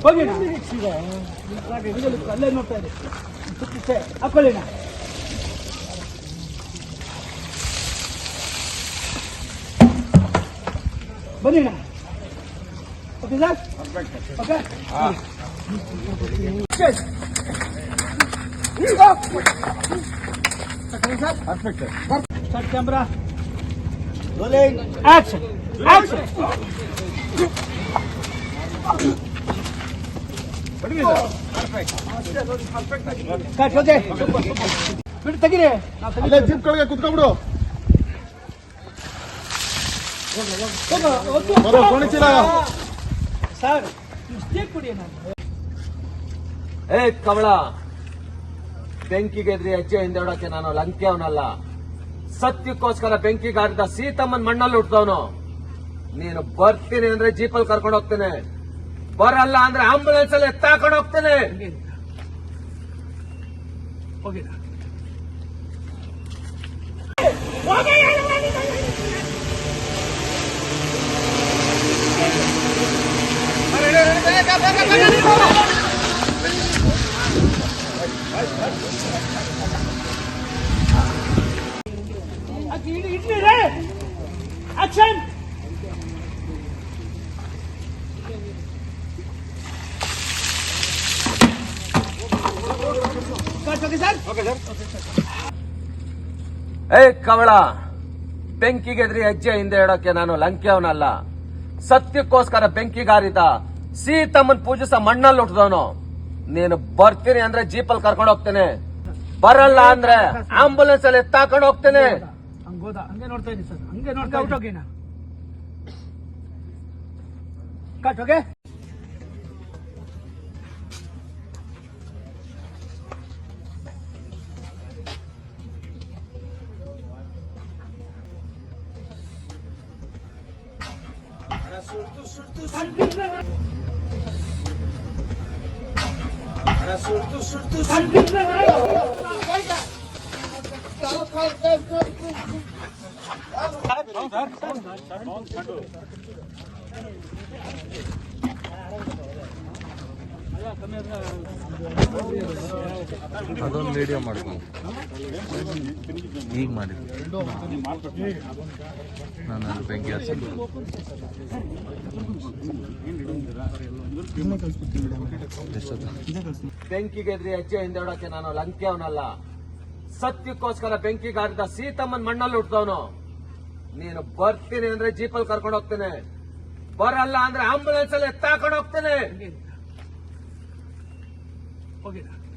ಹೋಗಿ ಅಲ್ಲೇ ನೋಡ್ತಾ ಇರಿ ಸುತ್ತಿಷ್ಟೇ ಹಾಕೊಳ್ಳಿಣ ಬನ್ನಿಣ okay sir okay sir camera action action cut okay ಬಿಟ್ಟು ತೆಗೀರಿ. ನಾವು ಅಲ್ಲೇ ಜೀಪ್ ಕೆಳಗೆ ಕುತ್ಕೊಂಡ್ಬಿಡು. ಬರೋ, ಗೋಣಿ ಚೀಲ. ಸರ್ ಇಷ್ಟೇ ಕುಡಿ ನಾನು. ಏ ಕವಳ. ಬೆಂಕಿಗೆ ಎದ್ರಿ ಹೆಜ್ಜೆ ಹಿಂದೆಡೋಕೆ ನಾನು ಲಂಕೆ ಅವನಲ್ಲ ಸತ್ಯಕ್ಕೋಸ್ಕರ ಬೆಂಕಿಗಾರಿದ ಸೀತಮ್ಮನ್ ಮಣ್ಣಲ್ಲಿ ಹುಟ್ಟದವನು ನೀನು ಬರ್ತೀನಿ ಅಂದ್ರೆ ಜೀಪಲ್ಲಿ ಕರ್ಕೊಂಡು ಹೋಗ್ತೇನೆ. ಬರಲ್ಲ ಅಂದ್ರೆ ಆಂಬುಲೆನ್ಸ್ ಅಲ್ಲಿ ಎತ್ತಾಕೊಂಡು ಹೋಗ್ತೇನೆ. ಹೋಗಿಲ್ಲ ಏ ಕವಳ ಬೆಂಕಿಗೆದ್ರಿ ಹೆಜ್ಜೆ ಹಿಂದೆ ಇಡೋಕೆ ನಾನು ಲಂಕೆ ಅವನಲ್ಲ ಸತ್ಯಕ್ಕೋಸ್ಕರ ಬೆಂಕಿಗಾರಿದ ಸೀತಮ್ಮನ್ ಪೂಜಿಸ ಮಣ್ಣಲ್ಲಿ ಹುಟ್ಟದವನು ನೀನು ಬರ್ತೀನಿ ಅಂದ್ರೆ ಜೀಪಲ್ಲಿ ಕರ್ಕೊಂಡು ಹೋಗ್ತೇನೆ. ಬರಲ್ಲ ಅಂದ್ರೆ ಆಂಬುಲೆನ್ಸ್ ಅಲ್ಲಿ ಎತ್ತಾಕೊಂಡು ಹೋಗ್ತೇನೆ. ಹಂಗೋದ ಹಂಗೆ ನೋಡ್ತಾ sürtün sürtün sürtün. Ara sürtün sürtün sürtün. Kalk kalk kalk kalk. ಅದೊಂದು ವಿಡಿಯೋ ಮಾಡ್ಕೊಂಡು ಈಗ ಮಾಡಿದ್ವಿ ನಾನು ಅಲ್ಲಿ ಬೆಂಕಿ ಹಚ್ಚಿ ಬೆಂಕಿಗೆ ಎದ್ರಿ ಹಿಂದೆ ಇಡೋಕೆ ನಾನು ಲಂಕೆ ಅವನಲ್ಲ ಸತ್ಯಕ್ಕೋಸ್ಕರ ಬೆಂಕಿಗಾರಿದ ಸೀತಮ್ಮನ್ ಮಣ್ಣಲ್ಲಿ ಹುಟ್ಟದವನು ನೀನು ಬರ್ತೀನಿ ಅಂದ್ರೆ ಜೀಪಲ್ಲಿ ಕರ್ಕೊಂಡು ಹೋಗ್ತೇನೆ. ಬರಲ್ಲ ಅಂದ್ರೆ ಆಂಬುಲೆನ್ಸ್ ಅಲ್ಲಿ ಎತ್ತಾಕೊಂಡು ಹೋಗ್ತೇನೆ. Olguera.